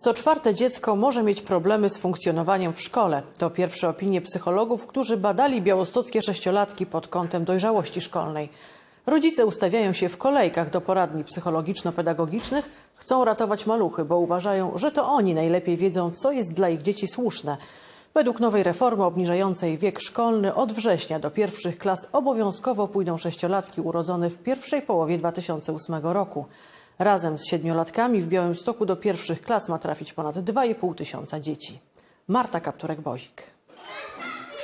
Co czwarte dziecko może mieć problemy z funkcjonowaniem w szkole. To pierwsze opinie psychologów, którzy badali białostockie sześciolatki pod kątem dojrzałości szkolnej. Rodzice ustawiają się w kolejkach do poradni psychologiczno-pedagogicznych, chcą ratować maluchy, bo uważają, że to oni najlepiej wiedzą, co jest dla ich dzieci słuszne. Według nowej reformy obniżającej wiek szkolny od września do pierwszych klas obowiązkowo pójdą sześciolatki urodzone w pierwszej połowie 2008 roku. Razem z siedmiolatkami w Białymstoku do pierwszych klas ma trafić ponad 2,5 tysiąca dzieci. Marta Kapturek-Bozik.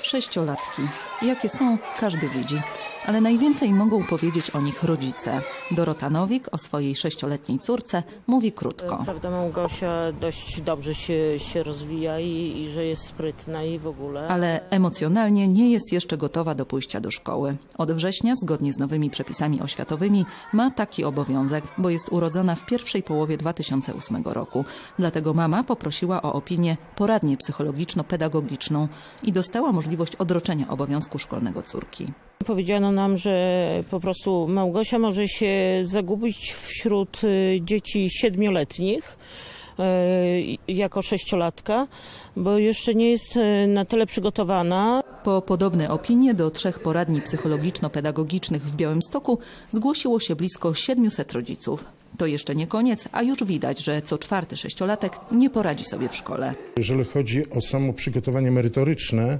Sześciolatki. Jakie są, każdy widzi. Ale najwięcej mogą powiedzieć o nich rodzice. Dorota Nowik o swojej sześcioletniej córce mówi krótko. Prawda, Małgosia dość dobrze się, się rozwija i, i że jest sprytna i w ogóle. Ale emocjonalnie nie jest jeszcze gotowa do pójścia do szkoły. Od września, zgodnie z nowymi przepisami oświatowymi, ma taki obowiązek, bo jest urodzona w pierwszej połowie 2008 roku. Dlatego mama poprosiła o opinię poradnię psychologiczno-pedagogiczną i dostała możliwość odroczenia obowiązku szkolnego córki. Powiedziano nam, że po prostu Małgosia może się zagubić wśród y, dzieci siedmioletnich y, jako sześciolatka, bo jeszcze nie jest y, na tyle przygotowana. Po podobne opinie do trzech poradni psychologiczno-pedagogicznych w Białymstoku zgłosiło się blisko 700 rodziców. To jeszcze nie koniec, a już widać, że co czwarty sześciolatek nie poradzi sobie w szkole. Jeżeli chodzi o samo przygotowanie merytoryczne,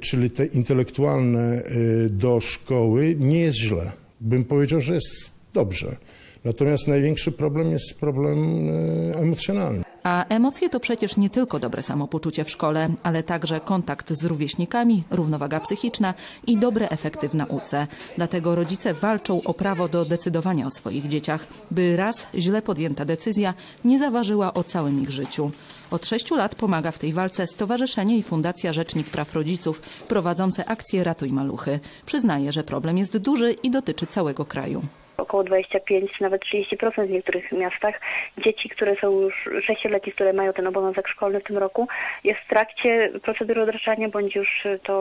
czyli te intelektualne y, do szkoły, nie jest źle. Bym powiedział, że jest dobrze. Natomiast największy problem jest problem y, emocjonalny. A emocje to przecież nie tylko dobre samopoczucie w szkole, ale także kontakt z rówieśnikami, równowaga psychiczna i dobre efekty w nauce. Dlatego rodzice walczą o prawo do decydowania o swoich dzieciach, by raz źle podjęta decyzja nie zaważyła o całym ich życiu. Od sześciu lat pomaga w tej walce Stowarzyszenie i Fundacja Rzecznik Praw Rodziców prowadzące akcję Ratuj Maluchy. Przyznaje, że problem jest duży i dotyczy całego kraju. Około 25, nawet 30% w niektórych miastach dzieci, które są już sześcioletnie, które mają ten obowiązek szkolny w tym roku, jest w trakcie procedury odraczania, bądź już to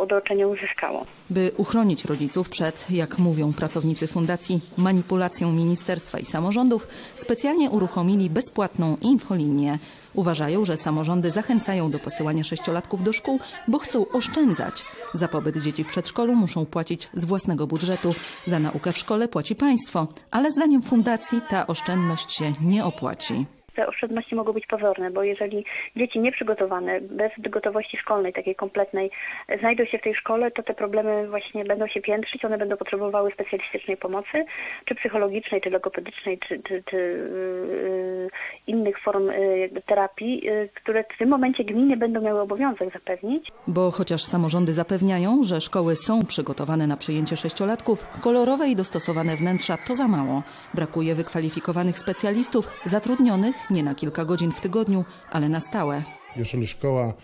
odroczenie uzyskało. By uchronić rodziców przed, jak mówią pracownicy fundacji, manipulacją ministerstwa i samorządów, specjalnie uruchomili bezpłatną infolinię. Uważają, że samorządy zachęcają do posyłania sześciolatków do szkół, bo chcą oszczędzać. Za pobyt dzieci w przedszkolu muszą płacić z własnego budżetu. Za naukę w szkole płaci państwo, ale zdaniem fundacji ta oszczędność się nie opłaci. Te oszczędności mogą być pozorne, bo jeżeli dzieci nieprzygotowane, bez gotowości szkolnej, takiej kompletnej, znajdą się w tej szkole, to te problemy właśnie będą się piętrzyć, one będą potrzebowały specjalistycznej pomocy, czy psychologicznej, czy logopedycznej, czy, czy, czy yy, innych form yy, terapii, yy, które w tym momencie gminy będą miały obowiązek zapewnić. Bo chociaż samorządy zapewniają, że szkoły są przygotowane na przyjęcie sześciolatków, kolorowe i dostosowane wnętrza to za mało. Brakuje wykwalifikowanych specjalistów, zatrudnionych nie na kilka godzin w tygodniu, ale na stałe. Jeżeli szkoła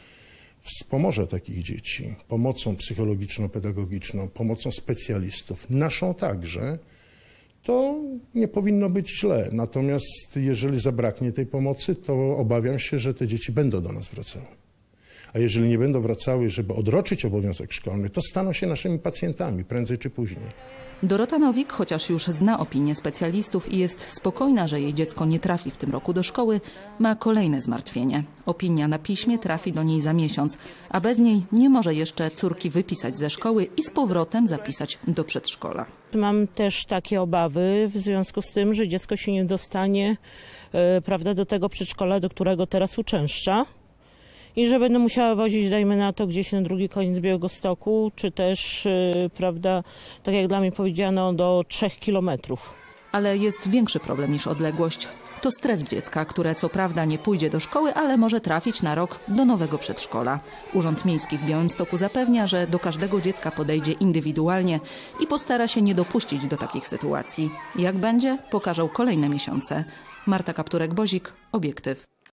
wspomoże takich dzieci pomocą psychologiczno-pedagogiczną, pomocą specjalistów, naszą także, to nie powinno być źle. Natomiast jeżeli zabraknie tej pomocy, to obawiam się, że te dzieci będą do nas wracały. A jeżeli nie będą wracały, żeby odroczyć obowiązek szkolny, to staną się naszymi pacjentami prędzej czy później. Dorota Nowik, chociaż już zna opinię specjalistów i jest spokojna, że jej dziecko nie trafi w tym roku do szkoły, ma kolejne zmartwienie. Opinia na piśmie trafi do niej za miesiąc, a bez niej nie może jeszcze córki wypisać ze szkoły i z powrotem zapisać do przedszkola. Mam też takie obawy w związku z tym, że dziecko się nie dostanie e, prawda, do tego przedszkola, do którego teraz uczęszcza. I że będę musiała wozić, dajmy na to, gdzieś na drugi koniec Białego Stoku, czy też, e, prawda, tak jak dla mnie powiedziano, do trzech kilometrów. Ale jest większy problem niż odległość. To stres dziecka, które co prawda nie pójdzie do szkoły, ale może trafić na rok do nowego przedszkola. Urząd Miejski w Białymstoku zapewnia, że do każdego dziecka podejdzie indywidualnie i postara się nie dopuścić do takich sytuacji. Jak będzie, pokażą kolejne miesiące. Marta Kapturek-Bozik, Obiektyw.